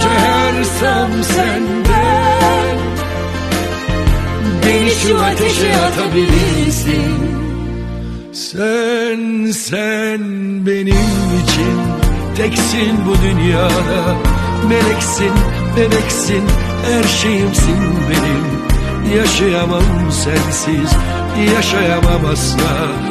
Çağırsam senden Beni şu ateşe atabilirsin. Sen, sen benim için Teksin bu dünyada. Meleksin, bebeksin Her şeyimsin benim. Yaşayamam sensiz Yaşayamam asla